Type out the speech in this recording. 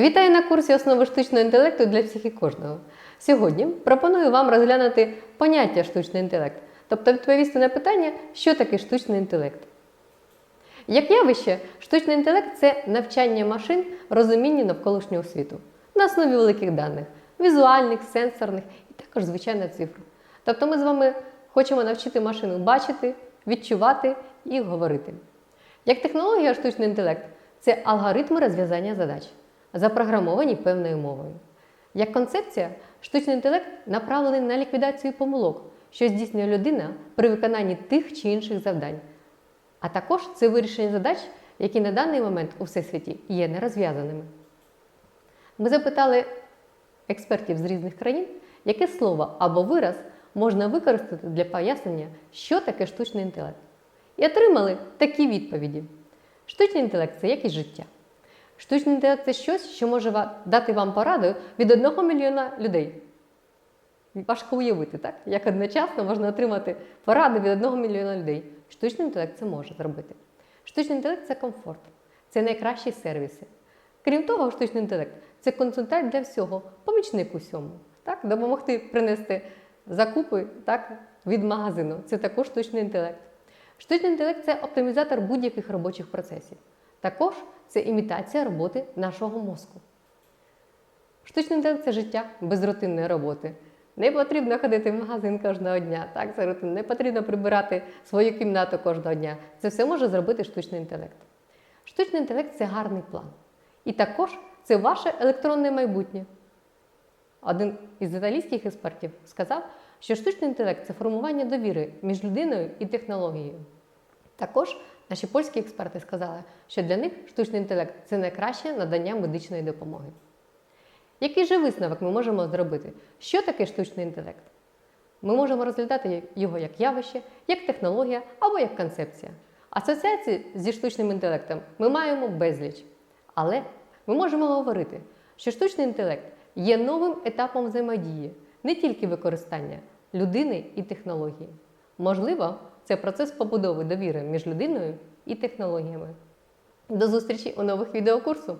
Вітаю на курсі основи штучного інтелекту для всіх і кожного. Сьогодні пропоную вам розглянути поняття штучний інтелект, тобто відповісти на питання, що таке штучний інтелект. Як явище, штучний інтелект це навчання машин розумінню навколишнього світу на основі великих даних, візуальних, сенсорних і також звичайно цифр. Тобто ми з вами хочемо навчити машину бачити, відчувати і говорити. Як технологія штучний інтелект це алгоритми розв'язання задач, запрограмовані певною мовою. Як концепція, штучний інтелект направлений на ліквідацію помилок, що здійснює людина при виконанні тих чи інших завдань. А також це вирішення задач, які на даний момент у всесвіті є нерозв'язаними. Ми запитали експертів з різних країн, яке слово або вираз можна використати для пояснення, що таке штучний інтелект. І отримали такі відповіді: штучний інтелект це якість життя. Штучний інтелект це щось, що може дати вам пораду від одного мільйона людей. Важко уявити, так? Як одночасно можна отримати поради від одного мільйона людей. Штучний інтелект це може зробити. Штучний інтелект це комфорт, це найкращі сервіси. Крім того, штучний інтелект це консультант для всього, помічник усьому. Так? Допомогти принести закупи так, від магазину. Це також штучний інтелект. Штучний інтелект це оптимізатор будь-яких робочих процесів. Також це імітація роботи нашого мозку. Штучний інтелект це життя без рутинної роботи. Не потрібно ходити в магазин кожного дня. Так, це рутин. Не потрібно прибирати свою кімнату кожного дня. Це все може зробити штучний інтелект. Штучний інтелект це гарний план. І також це ваше електронне майбутнє. Один із італійських експертів сказав, що штучний інтелект це формування довіри між людиною і технологією. Також наші польські експерти сказали, що для них штучний інтелект це найкраще надання медичної допомоги. Який же висновок ми можемо зробити? Що таке штучний інтелект? Ми можемо розглядати його як явище, як технологія або як концепція. Асоціації зі штучним інтелектом ми маємо безліч. Але ми можемо говорити, що штучний інтелект є новим етапом взаємодії, не тільки використання людини і технології. Можливо, це процес побудови довіри між людиною і технологіями. До зустрічі у нових відеокурсу!